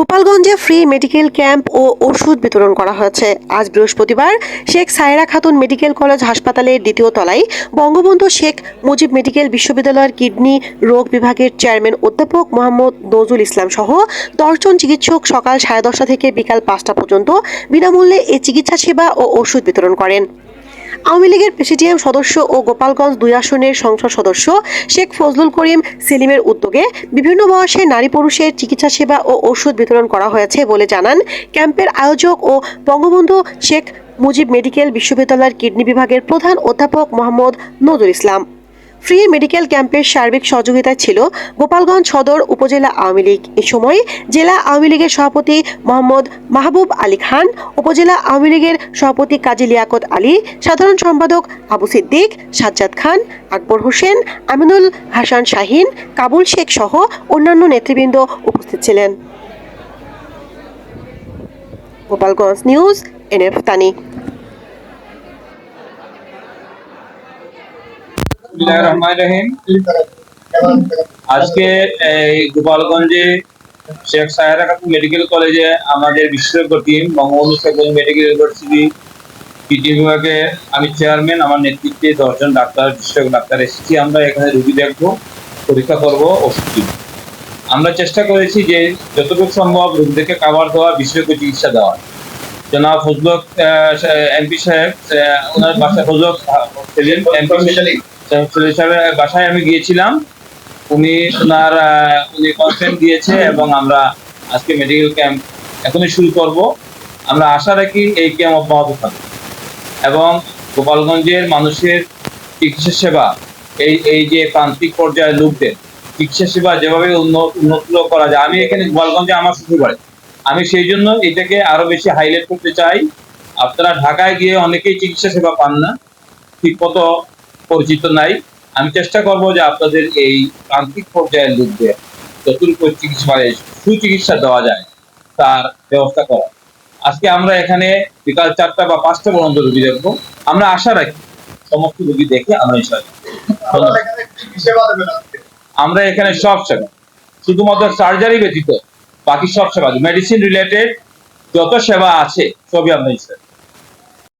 গোপালগঞ্জে free medical camp ও ওষুধ বিতরণ করা হয়েছে। আজ বৃহস্পতিবার শেখ সায়রা খাতুন মেডিকেল কলেজ হাসপাতালের দ্বিতীয় তলায় বঙ্গবন্ধু শেখ মুজিব মেডিকেল বিশ্ববিদ্যালয়ের কিডনি রোগ বিভাগের চেয়ারম্যান অধ্যাপক মোহাম্মদ নজরুল ইসলাম সহ দশজন চিকিৎসক সকাল সাড়ে দশটা থেকে বিকাল পাঁচটা পর্যন্ত বিনামূল্যে এই চিকিৎসা সেবা ও ওষুধ বিতরণ করেন। আওয়ামী লীগের প্রেসিডিয়াম সদস্য ও গোপালগঞ্জ দুই আসনের সংসদ সদস্য শেখ ফজলুল করিম সেলিমের উদ্যোগে বিভিন্ন বয়সে নারী পুরুষের চিকিৎসা সেবা ও ওষুধ বিতরণ করা হয়েছে বলে জানান ক্যাম্পের আয়োজক ও বঙ্গবন্ধু শেখ মুজিব মেডিকেল বিশ্ববিদ্যালয়ের কিডনি বিভাগের প্রধান অধ্যাপক মোহাম্মদ নজর ইসলাম। ফ্রি মেডিকেল ক্যাম্পের সার্বিক সহযোগিতায় ছিল গোপালগঞ্জ সদর উপজেলা আওয়ামী লীগ। এ সময় জেলা আওয়ামী লীগের সভাপতি মোহাম্মদ মাহবুব আলী খান, উপজেলা আওয়ামী লীগের সভাপতি কাজী লিয়াকত আলী, সাধারণ সম্পাদক আবু সিদ্দিক, সাজ্জাদ খান, আকবর হোসেন, আমিনুল হাসান শাহিন, কাবুল শেখ সহ অন্যান্য নেতৃবৃন্দ উপস্থিত ছিলেন। Gopalganj news, NF Tani. আজকে এই গোপালগঞ্জে শেখ সাহেরা মেডিকেল কলেজে আমাদের বিশেষজ্ঞ team Bangabandhu Sheikh medical university, PT বিভাগে আমি চেয়ারম্যান, আমার নেতৃত্বে দশজন ডাক্তার, বিশেষজ্ঞ ডাক্তার এসেছি। আমরা এখানে রুগী দেখব, পরীক্ষা করব, ওষুধ আমরা চেষ্টা করেছি যে যতটুকু সম্ভব রোগীদেরকে কাভার দেওয়া, বিশেষজ্ঞ চিকিৎসা দেওয়া। জনাব ফজলক এমপি সাহেব ওনার বাসা ফজলক এমপি বাসায় আমি গিয়েছিলাম। উনি ওনার উনি কনসেন্ট দিয়েছে এবং আমরা আজকে মেডিকেল ক্যাম্প এখনই শুরু করব। আমরা আশা রাখি এই ক্যাম্প অব্যাহত থাকবে এবং গোপালগঞ্জের মানুষের চিকিৎসা সেবা, এই এই যে প্রান্তিক পর্যায়ের লোকদের চিকিৎসা সেবা যেভাবে উন্নত উন্নত করা যায়। আমি এখানে গোপালগঞ্জে আমার শ্বশুর বাড়ি আমি সেই জন্য এটাকে আরও বেশি হাইলাইট করতে চাই। আপনারা ঢাকায় গিয়ে অনেকেই চিকিৎসা সেবা পান না। ঠিক মতো পরিচিত নাই। আমি চেষ্টা করব যে আপনাদের এই প্রান্তিক পর্যায়ের লোকদের যতটুকু চিকিৎসা মানে সুচিকিৎসা দেওয়া যায়, তার ব্যবস্থা করা। আজকে আমরা এখানে বিকাল চারটা বা পাঁচটা পর্যন্ত রুগী দেখব। আমরা আশা রাখি সমস্ত রুগী দেখে আমরা আমরা এখানে সব সেবা, শুধুমাত্র সার্জারি ব্যতীত বাকি সব সেবা মেডিসিন রিলেটেড যত সেবা আছে, সবই আমরা ইনশাআল্লাহ